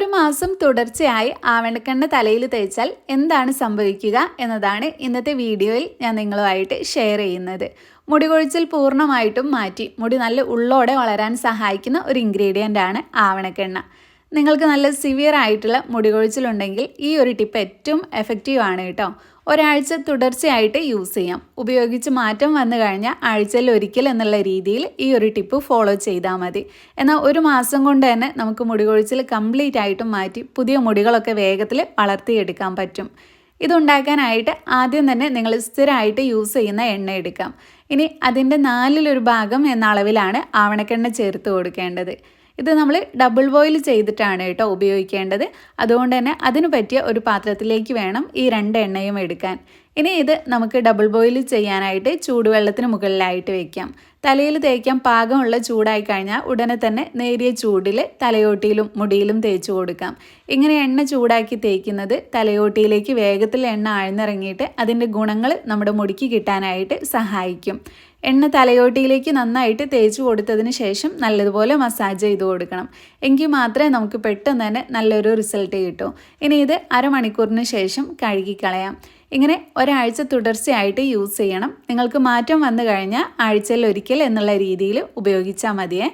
ഒരു മാസം തുടർച്ചയായി ആവണക്കണ്ണ തലയിൽ തേച്ചാൽ എന്താണ് സംഭവിക്കുക എന്നതാണ് ഇന്നത്തെ വീഡിയോയിൽ ഞാൻ നിങ്ങളുമായിട്ട് ഷെയർ ചെയ്യുന്നത്. മുടി കൊഴിച്ചിൽ പൂർണമായിട്ടും മാറ്റി മുടി നല്ല ഉള്ളോടെ വളരാൻ സഹായിക്കുന്ന ഒരു ഇൻഗ്രീഡിയന്റ് ആണ് ആവണക്കെണ്ണ. നിങ്ങൾക്ക് നല്ല സിവിയർ ആയിട്ടുള്ള മുടി കൊഴിച്ചിലുണ്ടെങ്കിൽ ഈ ഒരു ടിപ്പ് ഏറ്റവും എഫക്റ്റീവ് ആണ് കേട്ടോ. ഒരാഴ്ച തുടർച്ചയായിട്ട് യൂസ് ചെയ്യാം. ഉപയോഗിച്ച് മാറ്റം വന്നു കഴിഞ്ഞാൽ ആഴ്ചയിൽ ഒരിക്കൽ എന്നുള്ള രീതിയിൽ ഈ ഒരു ടിപ്പ് ഫോളോ ചെയ്താൽ മതി. എന്നാൽ ഒരു മാസം കൊണ്ട് തന്നെ നമുക്ക് മുടി കൊഴിച്ചിൽ കംപ്ലീറ്റ് ആയിട്ടും മാറ്റി പുതിയ മുടികളൊക്കെ വേഗത്തിൽ വളർത്തിയെടുക്കാൻ പറ്റും. ഇതുണ്ടാക്കാനായിട്ട് ആദ്യം തന്നെ നിങ്ങൾ സ്ഥിരമായിട്ട് യൂസ് ചെയ്യുന്ന എണ്ണ എടുക്കാം. ഇനി അതിന്റെ നാലിലൊരു ഭാഗം എന്ന അളവിലാണ് ആവണക്കെണ്ണ ചേർത്ത് കൊടുക്കേണ്ടത്. ഇത് നമ്മൾ ഡബിൾ ബോയിൽ ചെയ്തിട്ടാണ് കേട്ടോ ഉപയോഗിക്കേണ്ടത്. അതുകൊണ്ട് തന്നെ അതിന് പറ്റിയ ഒരു പാത്രത്തിലേക്ക് വേണം ഈ രണ്ട് എണ്ണയും എടുക്കാൻ. ഇനി ഇത് നമുക്ക് ഡബിൾ ബോയിൽ ചെയ്യാനായിട്ട് ചൂടുവെള്ളത്തിന് മുകളിലായിട്ട് വെക്കാം. തലയിൽ തേക്കാൻ പാകമുള്ള ചൂടായി കഴിഞ്ഞാൽ ഉടനെ തന്നെ നേരിയ ചൂടിൽ തലയോട്ടിയിലും മുടിയിലും തേച്ചു കൊടുക്കാം. ഇങ്ങനെ എണ്ണ ചൂടാക്കി തേക്കുന്നത് തലയോട്ടിയിലേക്ക് വേഗത്തിൽ എണ്ണ ആഴ്ന്നിറങ്ങിയിട്ട് അതിന്റെ ഗുണങ്ങൾ നമ്മുടെ മുടിക്ക് കിട്ടാനായിട്ട് സഹായിക്കും. എണ്ണ തലയോട്ടിയിലേക്ക് നന്നായിട്ട് തേച്ച് കൊടുത്തതിന് ശേഷം നല്ലതുപോലെ മസാജ് ചെയ്ത് കൊടുക്കണം. എങ്കിൽ മാത്രമേ നമുക്ക് പെട്ടെന്ന് തന്നെ നല്ലൊരു റിസൾട്ട് കിട്ടൂ. ഇനി ഇത് അരമണിക്കൂറിന് ശേഷം കഴുകിക്കളയാം. ഇങ്ങനെ ഒരാഴ്ച തുടർച്ചയായിട്ട് യൂസ് ചെയ്യണം. നിങ്ങൾക്ക് മാറ്റം വന്നു കഴിഞ്ഞാൽ ആഴ്ചയിൽ ഒരിക്കൽ എന്നുള്ള രീതിയിൽ ഉപയോഗിച്ചാൽ മതിയേ.